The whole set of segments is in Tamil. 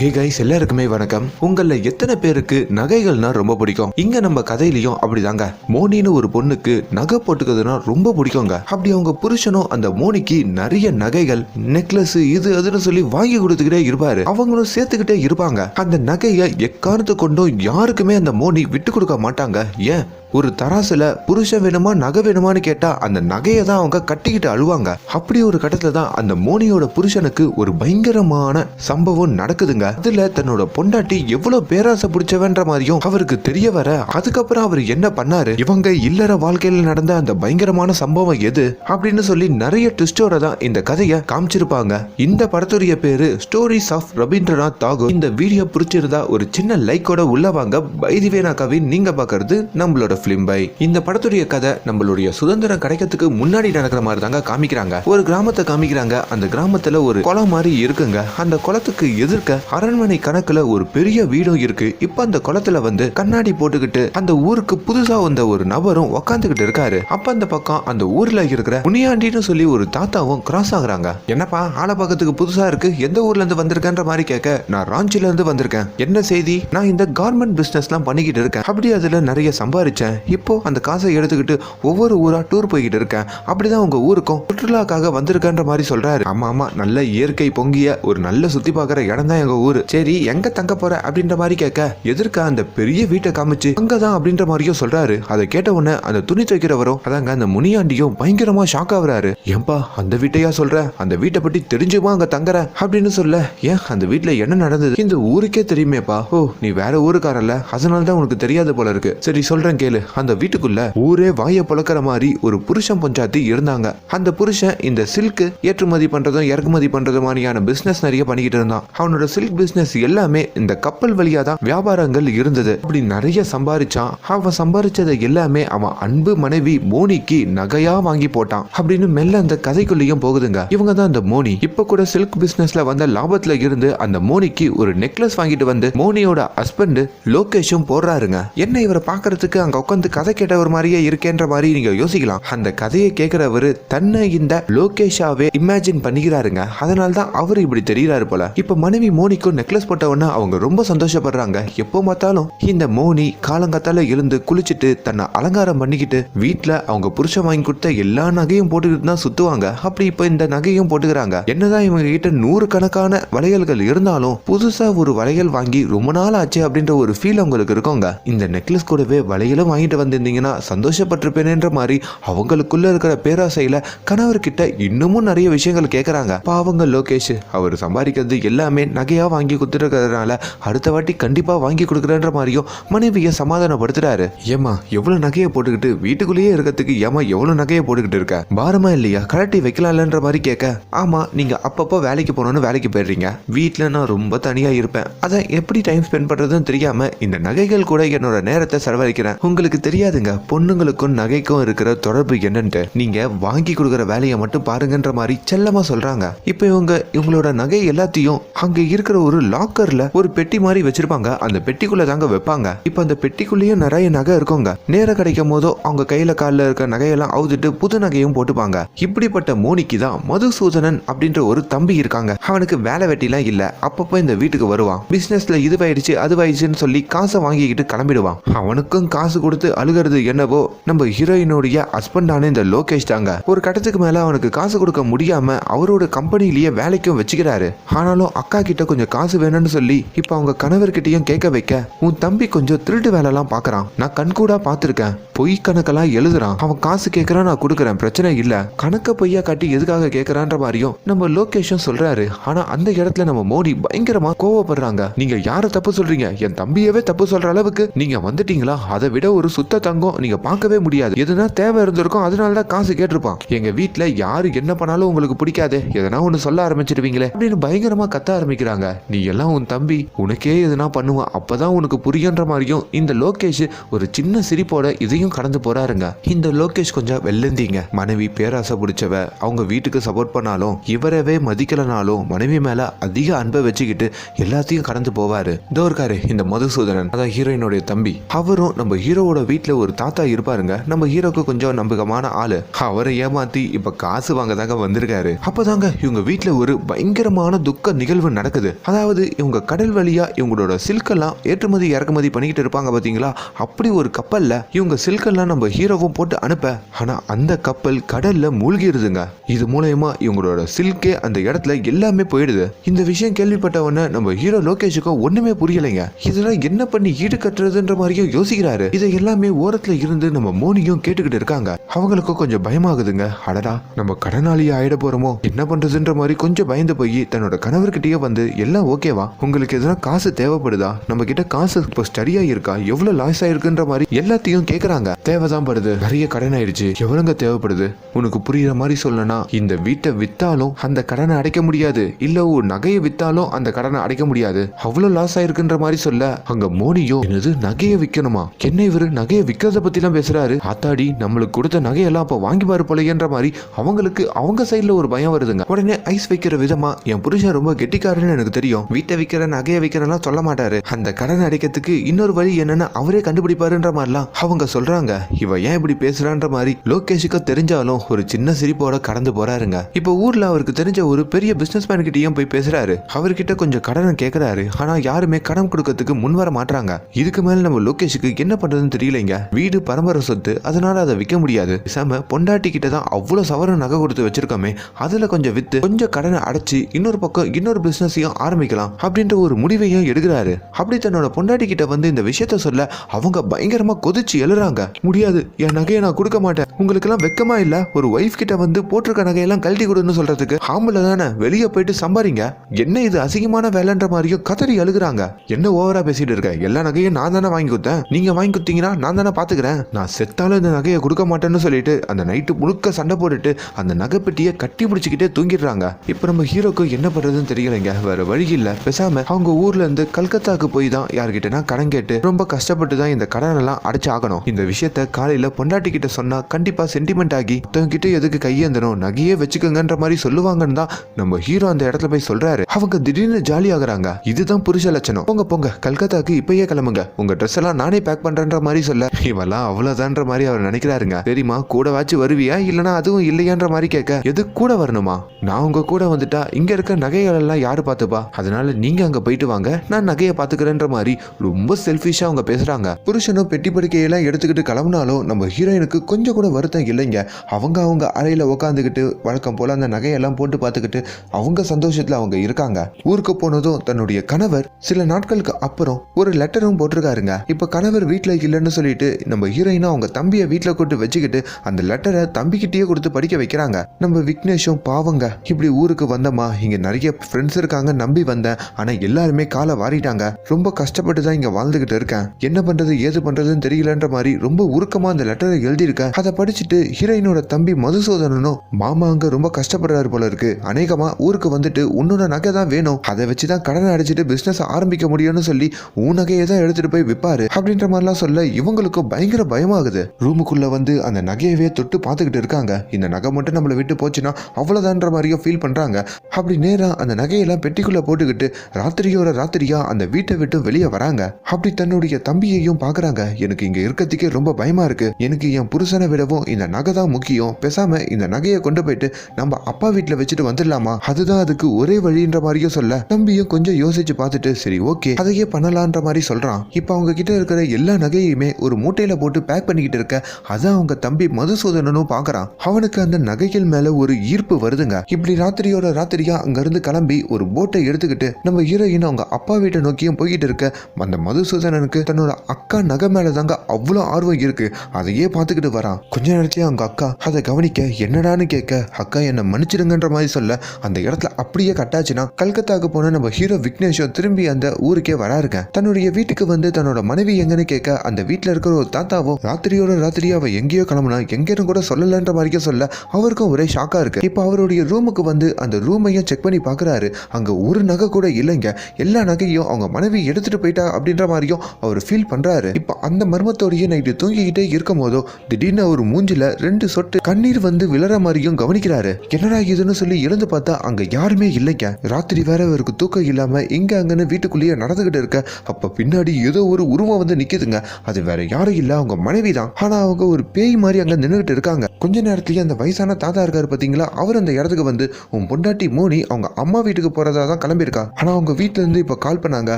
ஹே கைஸ் எல்லாருக்குமே வணக்கம். உங்கள எத்தனை பேருக்கு நகைகள்னா ரொம்ப பிடிக்கும்? இங்க நம்ம கதையிலயும் அப்படிதாங்க. மோனின்னு ஒரு பொண்ணுக்கு நகை போட்டுக்கிறதுனா ரொம்ப பிடிக்குங்க. அப்படி அவங்க புருஷனும் அந்த மோனிக்கு நிறைய நகைகள் நெக்லஸ் இது அதுன்னு சொல்லி வாங்கி கொடுத்துக்கிட்டே இருப்பாரு. அவங்களும் சேர்த்துக்கிட்டே இருப்பாங்க. அந்த நகையை எக்காரணத்து கொண்டும் யாருக்குமே அந்த மோனி விட்டு கொடுக்க மாட்டாங்க. ஏன்? ஒரு தராசுல புருஷன் வேணுமா நகை வேணுமான்னு கேட்டா அந்த நகையை தான் அவங்க கட்டிக்கிட்டு அழுவாங்க. அப்படி ஒரு கட்டத்துல தான் அந்த மோனியோட புருஷனுக்கு ஒரு பயங்கரமான சம்பவம் நடக்குதுங்க. அதுல தன்னோட பொண்டாட்டி எவ்வளவு பேராசை பிடிச்சவன்ற மாதிரியும் அவருக்கு தெரிய வர அதுக்கப்புறம் அவர் என்ன பண்ணாரு? இவங்க இல்லற வாழ்க்கையில நடந்த அந்த பயங்கரமான சம்பவம் எது? அப்படின்னு சொல்லி நிறைய ட்விஸ்டோட தான் இந்த கதையை காமிச்சிருப்பாங்க. இந்த படத்துடைய பேரு ஸ்டோரிஸ் ஆஃப் ரவீந்திரநாத் தாகூர். இந்த வீடியோ பிடிச்சிருந்தா ஒரு சின்ன லைக்கோட உள்ள வாங்க. பைதிவேனா கவி நீங்க பாக்குறது நம்மளோட பிலிம் பை. இந்த படத்துடைய கதை நம்மளுடைய சுதந்திரம் கிடைக்கிறதுக்கு முன்னாடி நடக்கிற மாதிரி தாங்க காமிக்கிறாங்க. ஒரு கிராமத்தை காமிக்கிறாங்க. அந்த கிராமத்துல ஒரு குளம் மாதிரி இருக்குங்க. அந்த குளத்துக்கு எதிர்க்க அரண்மனை கணக்குல ஒரு பெரிய வீடும் இருக்கு. இப்ப அந்த குளத்துல வந்து கண்ணாடி போட்டுக்கிட்டு அந்த ஊருக்கு புதுசா வந்த ஒரு நபரும் உக்காந்துகிட்டு இருக்காரு. அப்ப அந்த பக்கம் அந்த ஊர்ல இருக்கிற முனியாண்டின்னு சொல்லி ஒரு தாத்தாவும் கிராஸ் ஆகுறாங்க. என்னப்பா ஆளை பக்கத்துக்கு புதுசா இருக்கு. எந்த ஊர்ல இருந்து வந்திருக்கேன்ற மாதிரி கேட்க நான் ராஞ்சில இருந்து வந்திருக்கேன். என்ன செய்தி? நான் இந்த கார்மெண்ட் எல்லாம் பண்ணிக்கிட்டு இருக்கேன். அப்படி அதுல நிறைய சம்பாரிச்சேன். இப்போ அந்த காசை எடுத்துக்கிட்டு ஒவ்வொரு ஊரா டூர் போய்கிட்டு இருக்கேன். அப்படிதான் உங்க ஊருக்கும். சுற்றுலாக்காக வந்திருக்கேன்ற மாதிரி சொல்றாரு. ஆமாம் ஆமாம் நல்ல இயற்கை பொங்கிய ஒரு நல்ல சுற்றி பார்க்குற இடம் தான் எங்க ஊரு. சரி எங்க தங்க போற அப்படின்ற மாதிரி கேட்க எதிர்க்க அந்த பெரிய வீட்டை காமிச்சு அங்கதான் அப்படின்ற மாதிரியும் சொல்றாரு. அதை கேட்ட உடனே அந்த துணி துவைக்கிறவரும் அதாங்க அந்த முனியாண்டியும் பயங்கரமா ஷாக் ஆகுறாரு. ஏன்பா அந்த வீட்டையா சொல்ற? அந்த வீட்டை பத்தி தெரிஞ்சுமா அங்க தங்குற? அப்படின்னு சொல்ல ஏன் அந்த வீட்டில் என்ன நடந்தது? இந்த ஊருக்கே தெரியுமேப்பா. ஓ நீ வேற ஊருக்காரல்ல. அதனால தான் உனக்கு தெரியாது போல இருக்கு. சரி சொல்றேன் கேளு. அந்த வீட்டுக்குள்ள ஊரே வாய புழக்கிற மாதிரி ஒரு புருஷன் பஞ்சாத்தி இருந்தாங்க. அந்த புருஷன் இந்த சில்க் ஏற்றுமதி பண்றதும் இறக்குமதி பண்றதும் மாதிரியான பிசினஸ் நிறைய பண்ணிக்கிட்டு இருந்தான். அவனோட சில்க் பிசினஸ் எல்லாமே இந்த கப்பல் வழியா தான் வியாபாரங்கள் இருந்தது. அப்படி நிறைய சம்பாரிச்சான். அவன் சம்பாரிச்சதை எல்லாமே அவன் அன்பு மனைவி மோனிக்கு நகையா வாங்கி போட்டான். அப்படின்னு மெல்ல அந்த கதைக்குள்ளேயும் போகுதுங்க. இவங்க தான் அந்த மோனி. இப்ப கூட சில்க் பிசினஸ்ல வந்த லாபத்துல இருந்து அந்த மோனிக்கு ஒரு நெக்லஸ் வாங்கிட்டு வந்து மோனியோட ஹஸ்பண்ட் லோகேஷும் போடுறாருங்க. என்ன இவரை பாக்குறதுக்கு அங்க உட்காந்து கதை கேட்டவர் மாதிரியே இருக்கேன்ற மாதிரி நீங்க யோசிக்கலாம். அந்த கதையை கேட்கிறவரு தன்னை இந்த லோகேஷாவே இமேஜின் பண்ணிக்கிறாருங்க. அதனால தான் அவர் இப்படி தெரிகிறாரு போல. இப்ப மனைவி மோனிக்கும் நெக்லஸ் போட்டவொன்னே அவங்க ரொம்ப சந்தோஷப்படுறாங்க. எப்போ பார்த்தாலும் இந்த மோனி காலங்காத்தால எழுந்து குளிச்சுட்டு தன்னை அலங்காரம் பண்ணிக்கிட்டு வீட்டுல அவங்க புருஷன் வாங்கி கொடுத்த எல்லா நகையும் போட்டுக்கிட்டு தான் சுத்துவாங்க. அப்படி இப்ப இந்த நகையும் போட்டுக்கிறாங்க. என்னதான் இவங்க கிட்ட நூறு கணக்கான வளையல்கள் இருந்தாலும் புதுசா ஒரு வளையல் வாங்கி ரொம்ப நாள் ஆச்சு அப்படின்ற ஒரு ஃபீல் அவங்களுக்கு இருக்குங்க. இந்த நெக்லஸ் கூடவே வளையலும் வாங்கிட்டு வந்திருந்தீங்கன்னா சந்தோஷப்பட்டிருப்பேனேன்ற மாதிரி அவங்களுக்குள்ள இருக்கிற பேராசையில கணவர்கிட்ட இன்னமும் நிறைய விஷயங்கள் கேட்கறாங்க பாவங்க லோகேஷ் அவர் சம்பாதிக்கிறது எல்லாமே நகையா வாங்கி கொடுத்துருக்கிறதுனால அடுத்த வாட்டி கண்டிப்பா வாங்கி கொடுக்குறன்ற மாதிரியும் மனைவியை சமாதானப்படுத்துறாரு. ஏமா எவ்வளவு நகையை போட்டுக்கிட்டு வீட்டுக்குள்ளேயே இருக்கிறதுக்கு ஏமா எவ்வளவு நகையை போட்டுக்கிட்டு இருக்க? பாரமா இல்லையா? கலட்டி வைக்கலாம்லன்ற மாதிரி கேட்க. ஆமா நீங்க அப்பப்போ வேலைக்கு போகணும்னு வேலைக்கு போயிடுறீங்க. வீட்டில் நான் ரொம்ப தனியா இருப்பேன். அதை எப்படி டைம் ஸ்பெண்ட் பண்றதுன்னு தெரியாம இந்த நகைகள் கூட என்னோட நேரத்தை செலவழிக்கிறேன். உங்களுக்கு தெரியாதுங்க. பொண்ணுங்களுக்கும் நகைக்கும் இருக்கிற தொடர்பு என்னன்ட்டு நீங்க வாங்கி கொடுக்குற வேலையை மட்டும் பாருங்கன்ற மாதிரி செல்லமா சொல்றாங்க. இப்போ இவங்க இவங்களோட நகை எல்லாத்தையும் அங்க இருக்கிற ஒரு லாக்கர்ல ஒரு பெட்டி மாதிரி வச்சிருப்பாங்க. அந்த பெட்டிக்குள்ள தாங்க வைப்பாங்க. இப்போ அந்த பெட்டிக்குள்ளேயும் நிறைய நகை இருக்குங்க. நேரம் கிடைக்கும் போதோ அவங்க கையில காலில் இருக்க நகையெல்லாம் அவுத்துட்டு புது நகையும் போட்டுப்பாங்க. இப்படிப்பட்ட மோனிக்கு தான் மதுசூதனன் அப்படின்ற ஒரு தம்பி இருக்காங்க. அவனுக்கு வேலை வெட்டிலாம் இல்ல. அப்பப்போ இந்த வீட்டுக்கு வருவான். பிசினஸ்ல இதுவாயிடுச்சு அதுவாயிடுச்சுன்னு சொல்லி காசை வாங்கிக்கிட்டு கிளம்பிடுவான். அவனுக்கும் காசு கொடுத்து அழுகிறது என்னவோ நம்ம ஹீரோயினுடைய ஹஸ்பண்டான இந்த லோகேஷ் தாங்க. ஒரு கட்டத்துக்கு மேல அவனுக்கு காசு கொடுக்க முடியாம அவரோட கம்பெனிலேயே வேலைக்கும் வச்சுக்கிறாரு. ஆனாலும் அக்கா கிட்ட கொஞ்சம் காசு வேணும்னு சொல்லி இப்ப அவங்க கணவர்கிட்டயும் கேட்க வைக்க உன் தம்பி கொஞ்சம் திருட்டு வேலைலாம் பார்க்கறான் நான் கண்கூடா பாத்திருக்கேன். பொய் கணக்கெல்லாம் எழுதுறான். அவன் காசு கேட்கறான் நான் கொடுக்குறேன். பிரச்சனை இல்ல. கணக்க பொய்யா காட்டி எதுக்காக கேட்கறான்ற மாதிரியும் நம்ம லோகேஷும் சொல்றாரு. ஆனா அந்த இடத்துல நம்ம மோடி பயங்கரமா கோவப்படுறாங்க. நீங்க யார தப்பு சொல்றீங்க? என் தம்பியவே தப்பு சொல்ற அளவுக்கு நீங்க வந்துட்டீங்களா? அதை விட ஒரு சுத்த தங்கம் நீங்க பார்க்கவே முடியாது. எதுனா தேவை இருந்திருக்கும் அதனால தான் காசு கேட்டிருப்பான். எங்க வீட்டுல யாரு என்ன பண்ணாலும் உங்களுக்கு பிடிக்காது. எதனா ஒண்ணு சொல்ல ஆரம்பிச்சிருவீங்களே. அப்படின்னு பயங்கரமா கத்த ஆரம்பிக்கிறாங்க. நீ எல்லாம் உன் தம்பி. உனக்கே எதுனா பண்ணுவான். அப்பதான் உனக்கு புரியுன்ற மாதிரியும் இந்த லோகேஷ் ஒரு சின்ன சிரிப்போட இதையும் கடந்து போறாருங்க. இந்த லோகேஷ் கொஞ்சம் வெள்ளந்தீங்க. மனைவி பேராசை பிடிச்சவ. அவங்க வீட்டுக்கு சப்போர்ட் பண்ணாலும் இவரவே மதிக்கலனாலும் மனைவி மேல அதிக அன்பை வச்சுக்கிட்டு எல்லாத்தையும் கடந்து போவாரு. இதோ இருக்காரு இந்த மதுசூதனன். அதான் ஹீரோயினுடைய தம்பி. அவரும் நம்ம ஹீரோவோட ஹீரோவோட வீட்டில் ஒரு தாத்தா இருப்பாருங்க. நம்ம ஹீரோக்கு கொஞ்சம் நம்பகமான ஆளு. அவரை ஏமாத்தி இப்ப காசு வாங்க தாங்க வந்திருக்காரு. அப்பதாங்க இவங்க வீட்டில் ஒரு பயங்கரமான துக்க நிகழ்வு நடக்குது. அதாவது இவங்க கடல் வழியா இவங்களோட சில்கெல்லாம் ஏற்றுமதி இறக்குமதி பண்ணிக்கிட்டு இருப்பாங்க பாத்தீங்களா? அப்படி ஒரு கப்பல்ல இவங்க சில்கெல்லாம் நம்ம ஹீரோவும் போட்டு அனுப்ப. ஆனா அந்த கப்பல் கடல்ல மூழ்கிடுதுங்க இது மூலயமா இவங்களோட சில்கே அந்த இடத்துல எல்லாமே போயிடுது. இந்த விஷயம் கேள்விப்பட்ட உடனே நம்ம ஹீரோ லோகேஷுக்கும் ஒண்ணுமே புரியலைங்க. இதெல்லாம் என்ன பண்ணி ஈடு கட்டுறதுன்ற மாதிரியும் யோசிக்கிறாரு. இதை எல்லாமே ஓரத்துல இருந்து நம்ம மோனியும் கேட்டுக்கிட்டு இருக்காங்க. அவங்களுக்கும் கொஞ்சம் பயமாகுதுங்க. அடடா நம்ம கடனாளி ஆயிட போறோமோ? என்ன பண்றதுன்ற மாதிரி கொஞ்சம் பயந்து போய் தன்னோட கணவர்கிட்டயே வந்து எல்லாம் ஓகேவா? உங்களுக்கு எதனா காசு தேவைப்படுதா? நம்ம கிட்ட காசு இப்போ ஸ்டடியா இருக்கா எவ்வளவு லாஸ் ஆயிருக்குன்ற மாதிரி எல்லாத்தையும் கேக்குறாங்க. தேவைதான் படுது. நிறைய கடன் ஆயிடுச்சு. எவ்வளவுங்க தேவைப்படுது? உனக்கு புரியுற மாதிரி சொல்லனா இந்த வீட்டை வித்தாலும் அந்த கடனை அடைக்க முடியாது. இல்ல ஒரு நகையை வித்தாலும் அந்த கடனை அடைக்க முடியாது. அவ்வளவு லாஸ் ஆயிருக்குன்ற மாதிரி சொல்ல அங்க மோனியோ என்னது? நகையை விற்கணுமா என்ன இவரு நகையை விற்கிறத பத்தி எல்லாம் பேசுறாரு. ஆத்தாடி நம்மளுக்கு கொடுத்த நகையெல்லாம் அப்ப வாங்கி பாரு போலயேன்ற மாதிரி அவங்களுக்கு அவங்க சைடுல ஒரு பயம் வருதுங்க. உடனே ஐஸ் வைக்கிற விதமா என் புருஷன் ரொம்ப கெட்டிக்காரன்னு எனக்கு தெரியும். வீட்டை விற்கிற நகையை விற்கிறலாம் சொல்ல மாட்டாரு. அந்த கடன் அடைக்கிறதுக்கு இன்னொரு வழி என்னன்னு அவரே கண்டுபிடிப்பாருன்ற மாதிரிலாம் அவங்க சொல்றாங்க. இவ ஏன் இப்படி பேசுறான்ற மாதிரி லோகேஷுக்கு தெரிஞ்சாலும் ஒரு சின்ன சிரிப்போட கடந்து போறாருங்க. இப்போ ஊர்ல அவருக்கு தெரிஞ்ச ஒரு பெரிய பிசினஸ் மேன் கிட்டயும் போய் பேசுறாரு. அவர்கிட்ட கொஞ்சம் கடனை கேக்குறாரு. ஆனா யாருமே கடன் கொடுக்கறதுக்கு முன் வர மாட்டாங்க இதுக்கு மேல நம்ம லோகேஷுக்கு என்ன பண்றதுன்னு தெரியலைங்க. வீடு பரம்பரை சொத்து. அதனால அதை விற்க முடியாது. பேசாம பொண்டாட்டி கிட்ட தான் அவ்வளவு சவரன் நகை கொடுத்து வச்சிருக்கோமே. அதுல கொஞ்சம் வித்து கொஞ்சம் கடனை அடைச்சு இன்னொரு பக்கம் இன்னொரு பிசினஸையும் ஆரம்பிக்கலாம் அப்படின்ற ஒரு முடிவையும் எடுக்கிறாரு. அப்படி தன்னோட பொண்டாட்டி கிட்ட வந்து இந்த விஷயத்த சொல்ல அவங்க பயங்கரமா கொதிச்சு எழுறாங்க. முடியாது. என் நகையை நான் கொடுக்க மாட்டேன். உங்களுக்கு எல்லாம் வெக்கமா இல்ல? ஒரு ஒய்ஃப் கிட்ட வந்து போட்டிருக்க நகையெல்லாம் கழட்டி கொடுன்னு சொல்றதுக்கு ஆம்பளை தானே? வெளியே போயிட்டு சம்பாரிங்க. என்ன இது? அசிங்கமான வேலைன்ற மாதிரியும் கதறி அழுகுறாங்க என்ன ஓவரா பேசிட்டு இருக்க? எல்லா நகையும் நான் தானே வாங்கி கொடுத்தேன் நீங்க வாங்கி கொடுத்தீங்கன்னா நான் தானே பார்த்துக்கிறேன் நான் செத்தாலும் இந்த நகையை கொடுக்க மாட்டேன்னு சொல்லிட்டு அந்த நைட்டு முழுக்க சண்டை போட்டுட்டு அந்த நகைப்பெட்டியை கட்டி பிடிச்சிக்கிட்டே தூங்கிடுறாங்க. இப்போ நம்ம ஹீரோக்கு என்ன பண்ணுறதுன்னு தெரியலைங்க. வேற வழி இல்லை. பேசாம அவங்க ஊர்ல இருந்து கல்கத்தாக்கு போய் தான் யார்கிட்டனா கடன் கேட்டு ரொம்ப கஷ்டப்பட்டு தான் இந்த கடன் எல்லாம் அடைச்சு ஆகணும். இந்த விஷயத்த காலையில பொண்டாட்டி கிட்ட சொன்னா கண்டிப்பா சென்டிமெண்ட் ஆகி மத்தவங்க எதுக்கு கையேந்தணும்? நகையே வச்சுக்கோங்கன்ற மாதிரி சொல்லுவாங்கன்னு தான் நம்ம ஹீரோ அந்த இடத்துல போய் சொல்றாரு. அவங்க திடீர்னு ஜாலி ஆகுறாங்க இதுதான் புருஷ லட்சணம். போங்க போங்க. கல்கத்தாக்கு இப்பயே கிளம்புங்க. உங்க ட்ரெஸ் எல்லாம் நானே பேக் பண்றேன்ற மாதிரி சொல்ல. இவெல்லாம் அவ்வளவுதான்ற மாதிரி அவர் நினைக்கிறாருங்க. தெரியுமா? கூட வாச்சு வருவியா? இல்லனா அதுவும் இல்லையான்ற மாதிரி கேட்க. எது கூட வரணுமா? நான் உங்க கூட வந்துட்டா இங்க இருக்க நகைகள் எல்லாம் யாரு பார்த்துப்பா? அதனால நீங்க அங்க போயிட்டு வாங்க. நான் நகையை பாத்துக்கிறேன்ற மாதிரி ரொம்ப செல்ஃபிஷா அவங்க பேசுறாங்க. புருஷனும் பெட்டி படுக்கையெல்லாம் எடுத்துக்கிட்டு கிளம்புனாலும் நம்ம ஹீரோயினுக்கு கொஞ்சம் கூட வருத்தம் இல்லைங்க. அவங்க அவங்க அறையில உட்காந்துக்கிட்டு வழக்கம் போல அந்த நகையெல்லாம் போட்டு பார்த்துக்கிட்டு அவங்க சந்தோஷத்துல அவங்க இருக்காங்க. ஊருக்கு போனதும் தன்னுடைய கணவர் சில நாட்களுக்கு அப்புறம் ஒரு லெட்டரும் போட்டிருக்காருங்க. இப்ப கணவர் வீட்டுல இல்லைன்னு சொல்லிட்டு நம்ம ஹீரோயினும் அவங்க தம்பியை வீட்டில் கூட்டு வச்சுக்கிட்டு அந்த லெட்டரை தம்பிக்கிட்டேயே கொடுத்து படிக்க வைக்கிறாங்க. நம்ம விக்னேஷும் பாவங்க இப்படி ஊருக்கு வந்தம்மா இங்கே நிறைய ஃப்ரெண்ட்ஸ் இருக்காங்க நம்பி வந்தேன் ஆனால் எல்லாருமே காலை வாரிட்டாங்க. ரொம்ப கஷ்டப்பட்டு தான் இங்கே வாழ்ந்துகிட்டு இருக்கேன். என்ன பண்ணுறது ஏது பண்ணுறதுன்னு தெரியலன்ற மாதிரி ரொம்ப உருக்கமாக அந்த லெட்டரை எழுதியிருக்கேன். அதை படிச்சுட்டு ஹீரோயினோட தம்பி மதுசூதனனும் மாமா அங்கே ரொம்ப கஷ்டப்படுறாரு போல இருக்கு. அநேகமாக ஊருக்கு வந்துட்டு உன்னோட நகை தான் வேணும். அதை வச்சு தான் கடனை அடிச்சிட்டு பிஸ்னஸ் ஆரம்பிக்க முடியும்னு சொல்லி உன் நகையை தான் எடுத்துட்டு போய் விற்பாரு அப்படின்ற மாதிரிலாம் சொல்ல இவங்களுக்கு பயங்கர பயமாகுது. ரூமுக்குள்ள வந்து அந்த நகையவே தொட்டு பார்த்துக்கிட்டு இருக்காங்க. இந்த நகை மட்டும் நம்மளை விட்டு போச்சுன்னா அவ்வளோதான்ற மாதிரியும் ஃபீல் பண்ணுறாங்க அப்படி நேராக அந்த நகையெல்லாம் பெட்டிக்குள்ளே போட்டுக்கிட்டு ராத்திரியோட ராத்திரியா அந்த வீட்டை விட்டு வெளியே வராங்க. அப்படி தன்னுடைய தம்பியையும் பார்க்குறாங்க. எனக்கு இங்கே இருக்கிறதுக்கே ரொம்ப பயமாக இருக்கு. எனக்கு என் புருஷனை விடவும் இந்த நகை தான் முக்கியம். பேசாம இந்த நகையை கொண்டு போயிட்டு நம்ம அப்பா வீட்டில் வச்சுட்டு வந்துடலாமா? அதுதான் அதுக்கு ஒரே வழின்ற மாதிரியும் சொல்ல தம்பியும் கொஞ்சம் யோசிச்சு பார்த்துட்டு சரி ஓகே அதையே பண்ணலான்ற மாதிரி சொல்கிறான் இப்போ அவங்க கிட்ட இருக்கிற எல்லா நகையுமே ஒரு மூட்டையில் போட்டு பேக் பண்ணிக்கிட்டு இருக்க. அதான் அவங்க தம்பி மதுசூதனனும் பாக்குறான் அவனுக்கு அந்த நகைகள் மேல ஒரு ஈர்ப்பு வருதுங்க. இப்படி ராத்திரியோட ராத்திரியா அங்கேருந்து கிளம்பி ஒரு போட்டை எடுத்துக்கிட்டு நம்ம ஹீரோயின் அவங்க அப்பா வீட்டை நோக்கியும் போய்கிட்டு இருக்க. அந்த மதுசூதனனுக்கு தன்னோட அக்கா நகை மேல தாங்க அவ்வளோ ஆர்வம் இருக்கு. அதையே பார்த்துக்கிட்டு வரான். கொஞ்ச நேரத்தையும் அவங்க அக்கா அதை கவனிக்க என்னடான்னு கேட்க அக்கா என்னை மன்னிச்சிடுங்கன்ற மாதிரி சொல்ல அந்த இடத்துல அப்படியே கட்டாச்சுன்னா கல்கத்தாக்கு போன நம்ம ஹீரோ விக்னேஷும் திரும்பி அந்த ஊருக்கே வராருங்க. தன்னுடைய வீட்டுக்கு வந்து தன்னோட மனைவி எங்கன்னு கேட்க அந்த வீட்டில் இருக்கிற ஒரு தாத்தாவும் ராத்திரியோட ராத்திரியா அவ எங்கேயோ கிளம்புனா எங்கேயும் கூட சொல்லலன்ற மாதிரிக்கே சொல்ல அவருக்கும் ஒரே ஷாக்கா இருக்கு. இப்போ அவருடைய ரூமுக்கு வந்து அந்த ரூமையும் செக் பண்ணி பார்க்கறாரு அங்க ஒரு நகை கூட இல்லைங்க. எல்லா நகையும் அவங்க மனைவி எடுத்துட்டு போயிட்டா அப்படின்ற மாதிரியும் அவர் ஃபீல் பண்றாரு. இப்போ அந்த மர்மத்தோடையே நைட்டு தூங்கிக்கிட்டே இருக்கும் போதோ திடீர்னு அவர் மூஞ்சில ரெண்டு சொட்டு கண்ணீர் வந்து விழற மாதிரியும் கவனிக்கிறாரு. என்னடா இதுன்னு சொல்லி எழுந்து பார்த்தா அங்க யாருமே இல்லைங்க. ராத்திரி வேற அவருக்கு தூக்கம் இல்லாம இங்க அங்கன்னு வீட்டுக்குள்ளேயே நடந்துகிட்டு இருக்க அப்ப பின்னாடி ஏதோ ஒரு உருவம் வந்து நிக்குதுங்க. அது வேற யாரும் இல்ல அவங்க மனைவி தான் ஆனா அவங்க ஒரு பேய் மாதிரி அங்க நின்றுகிட்டு இருக்காங்க. கொஞ்ச நேரத்திலேயே அந்த வயசான தாத்தா இருக்காரு பாத்தீங்களா? அவர் அந்த இடத்துக்கு வந்து உன் பொண்டாட்டி மோனி அவங்க அம்மா வீட்டுக்கு போறதா தான் கிளம்பியிருக்கா. ஆனா அவங்க வீட்டுல இருந்து இப்ப கால் பண்ணாங்க.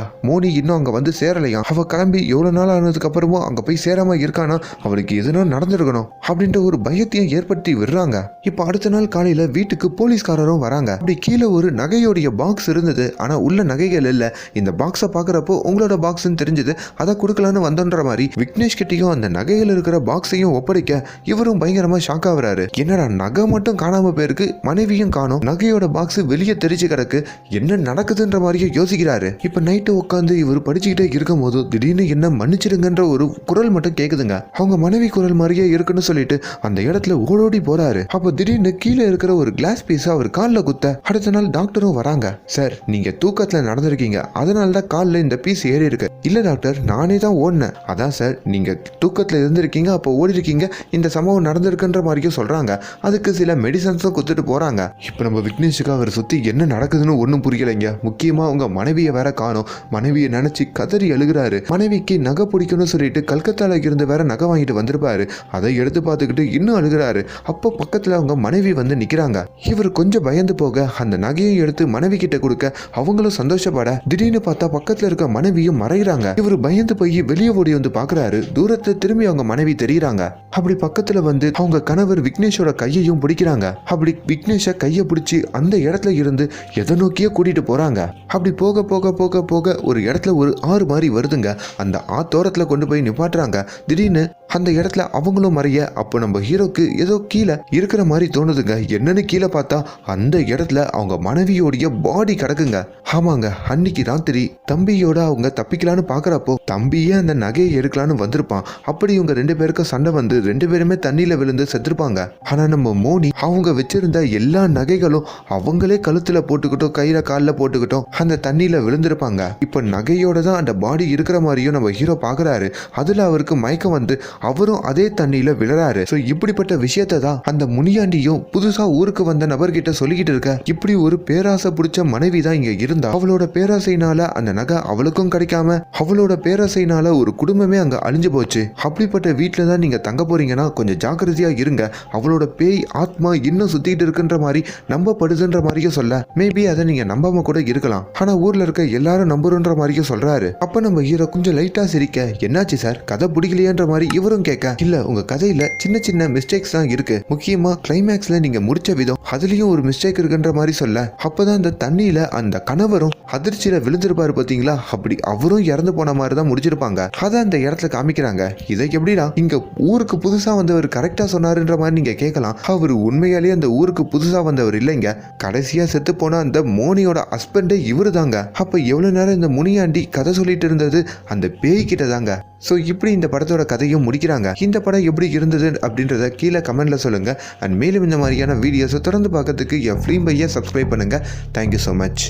மோனி இன்னும் அங்க வந்து சேரலையா அவ கிளம்பி எவ்வளவு நாள் ஆனதுக்கு அப்புறமும் அங்க போய் சேராம இருக்கானா? அவளுக்கு எதுனா நடந்திருக்கணும் அப்படின்ற ஒரு பயத்தையும் ஏற்படுத்தி விடுறாங்க. இப்ப அடுத்த நாள் காலையில வீட்டுக்கு போலீஸ்காரரும் வராங்க. அப்படி கீழே ஒரு நகையோடைய பாக்ஸ் இருந்தது. ஆனா உள்ள நகைகள் இல்ல. இந்த பாக்ஸை பாக்குறப்போ உங்களோட பாக்ஸ்னு தெரிஞ்சது. அதை கொடுக்கலான்னு வந்தோன்ற மாதிரி விக்னேஷ் கிட்டயும் அந்த நகையில் இருக்கிற பாக்ஸையும் ஒப்படைக்க இவரும் பயங்கரமா ஷாக் ஆகுறாரு. என்னடா நகை மட்டும் காணாம போயிருக்கு மனைவியும் காணும். நகையோட பாக்ஸ் வெளியே தெரிச்சு கிடக்கு. என்ன நடக்குதுன்ற மாதிரியே யோசிக்கிறாரு. இப்ப நைட்டு உட்காந்து இவர் படிச்சுக்கிட்டே இருக்கும் போது திடீர்னு என்ன மன்னிச்சிடுங்கன்ற ஒரு குரல் மட்டும் கேக்குதுங்க. அவங்க மனைவி குரல் மாதிரியே இருக்குன்னு சொல்லிட்டு அந்த இடத்துல ஓடோடி போறாரு. அப்ப திடீர்னு கீழே இருக்கிற ஒரு கிளாஸ் பீஸ் அவர் காலில் குத்த அடுத்த நாள் டாக்டரும் வராங்க. சார் நீங்க தூக்கத்துல நடந்திருக்கீங்க. அதனால தான் காலில் இந்த பீஸ் ஏறி இருக்கு இல்ல டாக்டர் நானே தான் ஓடினேன். அதான் சார் நீங்கள் தூக்கத்தில் இருந்திருக்கீங்க அப்போ ஓடி இருக்கீங்க இந்த சம்பவம் நடந்திருக்குன்ற மாதிரியும் சொல்கிறாங்க அதுக்கு சில மெடிசன்ஸும் கொடுத்துட்டு போகிறாங்க இப்போ நம்ம விக்னேஷுக்கு அவர் சுற்றி என்ன நடக்குதுன்னு ஒன்றும் புரியலைங்க. முக்கியமாக அவங்க மனைவியை வேற காணும். மனைவியை நினச்சி கதறி எழுகிறாரு மனைவிக்கு நகை பிடிக்கணும்னு சொல்லிட்டு கல்கத்தால இருந்து வேற நகை வாங்கிட்டு வந்திருப்பாரு. அதை எடுத்து பார்த்துக்கிட்டு இன்னும் அழுகிறாரு. அப்போ பக்கத்தில் அவங்க மனைவி வந்து நிற்கிறாங்க இவர் கொஞ்சம் பயந்து போக அந்த நகையை எடுத்து மனைவி கிட்ட கொடுக்க அவங்களும் சந்தோஷப்பட திடீர்னு பார்த்தா பக்கத்தில் இருக்க மனைவியும் மறைகிறாங்க இவர் பயந்து போய் வெளியே ஓடி வந்து பாக்குறாரு. தூரத்துல திரும்பி அவங்க மனைவி தெரியுறாங்க. அப்படி பக்கத்துல வந்து அவங்க கணவர் விக்னேஷோட கையையும் பிடிக்கிறாங்க. அப்படி விக்னேஷ கையை பிடிச்சி அந்த இடத்துல இருந்து எதை நோக்கியே கூட்டிட்டு போறாங்க. அப்படி போக போக போக போக ஒரு இடத்துல ஒரு ஆறு மாதிரி வருதுங்க. அந்த ஆத்தோரத்துல கொண்டு போய் நிப்பாட்டுறாங்க. திடீர்னு அந்த இடத்துல அவங்களும் மறைய அப்போ நம்ம ஹீரோக்கு ஏதோ கீழே இருக்கிற மாதிரி தோணுதுங்க. என்னன்னு கீழே பார்த்தா அந்த இடத்துல அவங்க மனைவியோடைய பாடி கிடக்குங்க. ஆமாங்க அன்னைக்கு ராத்திரி தம்பியோட அவங்க தப்பிக்கலான்னு பார்க்குறப்போ தம்பியே அந்த நகையை எடுக்கலான்னு வந்திருப்பான். அப்படி இவங்க ரெண்டு பேருக்கும் சண்டை வந்து ரெண்டு பேருமே தண்ணியில விழுந்து செத்துருப்பாங்க. ஆனா நம்ம மோனி அவங்க வச்சிருந்த எல்லா நகைகளும் அவங்களே கழுத்துல போட்டுக்கிட்டோம் கையில காலில் போட்டுக்கிட்டோம் அந்த தண்ணியில விழுந்திருப்பாங்க. இப்போ நகையோட தான் அந்த பாடி இருக்கிற மாதிரியும் நம்ம ஹீரோ பார்க்கறாரு அதுல அவருக்கு மயக்கம் வந்து அவரும் அதே தண்ணியில விழறாரு. ஸோ இப்படிப்பட்ட விஷயத்தை தான் அந்த முனியாண்டியும் புதுசா ஊருக்கு வந்த நபர்கிட்ட சொல்லிக்கிட்டு இருக்க. இப்படி ஒரு பேராசை பிடிச்ச மனைவி தான் இங்க இருந்தா. அவளோட பேராசைனால அந்த நகை அவளுக்கும் கிடைக்காம அவளோட பேராசைனால ஒரு குடும்பமே அங்க அழிஞ்சு போச்சு. அப்படிப்பட்ட வீட்டில் தான் நீங்க தங்க போறீங்கன்னா கொஞ்சம் ஜாக்கிரதையா இருங்க. அவளோட பேய் ஆத்மா இன்னும் சுத்திட்டு இருக்குன்ற மாதிரி நம்பப்படுதுன்ற மாதிரியும் சொல்ல. மேபி அதை நீங்க நம்பாம கூட இருக்கலாம். ஆனா ஊர்ல இருக்க எல்லாரும் நம்புறன்ற மாதிரியும் சொல்றாரு. அப்ப நம்ம ஹீரோ கொஞ்சம் லைட்டா சிரிக்க என்னாச்சு சார் கதை பிடிக்கலையன்ற மாதிரி இவரும் கேட்க இல்ல உங்க கதையில சின்ன சின்ன மிஸ்டேக்ஸ் தான் இருக்கு. முக்கியமா கிளைமேக்ஸ்ல நீங்க முடிச்ச விதம் அதுலயும் ஒரு மிஸ்டேக் இருக்குன்ற மாதிரி சொல்ல. அப்பதான் அந்த தண்ணியில அந்த கணவரும் அதிர்ச்சியில விழுந்திருப்பாரு பாத்தீங்களா? அப்படி அவரும் இறந்து போன மாதிரி தான் முடிச்சிருப்பாங்க. அதை அந்த இடத்துல காமிக்கிறாங்க. இதை எப்படிடா இங்க ஊருக்கு புதுசா வந்தவர் கரெக்டா சொன்னாருன்ற மாதிரி நீங்க கேட்கலாம். அவர் உண்மையாலேயே அந்த ஊருக்கு புதுசா வந்தவர் இல்லைங்க. கடைசியா செத்து போன அந்த மோனியோட ஹஸ்பண்டே இவரு தாங்க அப்ப எவ்வளவு நேரம் இந்த முனியாண்டி கதை சொல்லிட்டு இருந்தது அந்த பேய்கிட்ட தாங்க ஸோ இப்படி இந்த படத்தோட கதையும் முடிக்கிறாங்க. இந்த படம் எப்படி இருந்தது அப்படின்றத கீழே கமெண்ட்ல சொல்லுங்க. அண்ட் மேலும் இந்த மாதிரியான வீடியோஸை தொடர்ந்து பார்க்கறதுக்கு என் ஃபிலிம் பையை சப்ஸ்கிரைப் பண்ணுங்க. Thank you so much